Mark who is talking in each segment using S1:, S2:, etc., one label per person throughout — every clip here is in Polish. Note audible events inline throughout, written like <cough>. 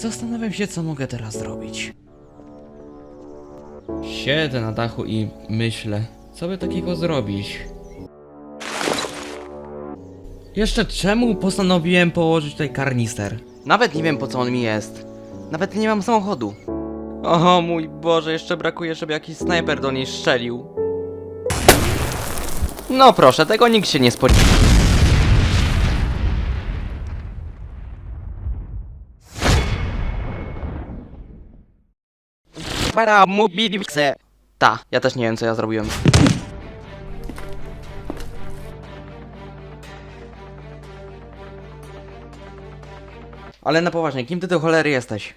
S1: zastanawiam się, co mogę teraz zrobić. Siedzę na dachu i myślę, co by takiego zrobić. Jeszcze czemu postanowiłem położyć tutaj karnister? Nawet nie wiem po co on mi jest. Nawet nie mam samochodu. O mój Boże, jeszcze brakuje, żeby jakiś snajper do niej strzelił. No proszę, tego nikt się nie spodziewał. Para mobilice. Ta, ja też nie wiem co ja zrobiłem. Ale na poważnie, kim ty do cholery jesteś?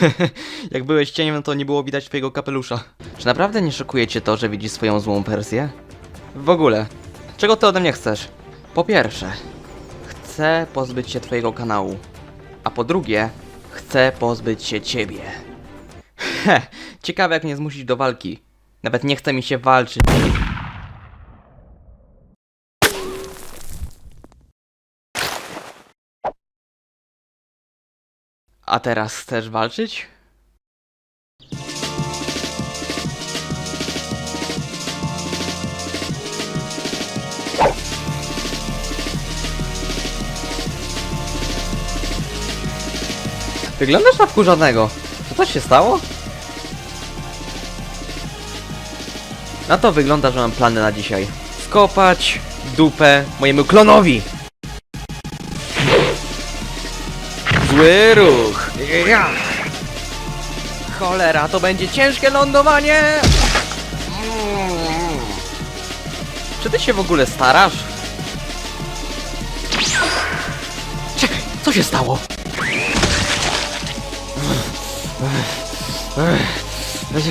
S1: <laughs> Jak byłeś cieniem, no to nie było widać twojego kapelusza. Czy naprawdę nie szokuje cię to, że widzisz swoją złą wersję? W ogóle, czego ty ode mnie chcesz? Po pierwsze, chcę pozbyć się twojego kanału. A po drugie, chcę pozbyć się ciebie. Heh, ciekawe jak mnie zmusić do walki. Nawet nie chce mi się walczyć. A teraz chcesz walczyć? Wyglądasz na wkurzonego. Czy coś się stało? Na to wygląda, że mam plany na dzisiaj. Skopać dupę mojemu klonowi. Zły ruch. Cholera, to będzie ciężkie lądowanie. Czy ty się w ogóle starasz? Czekaj, co się stało? 唉唉没事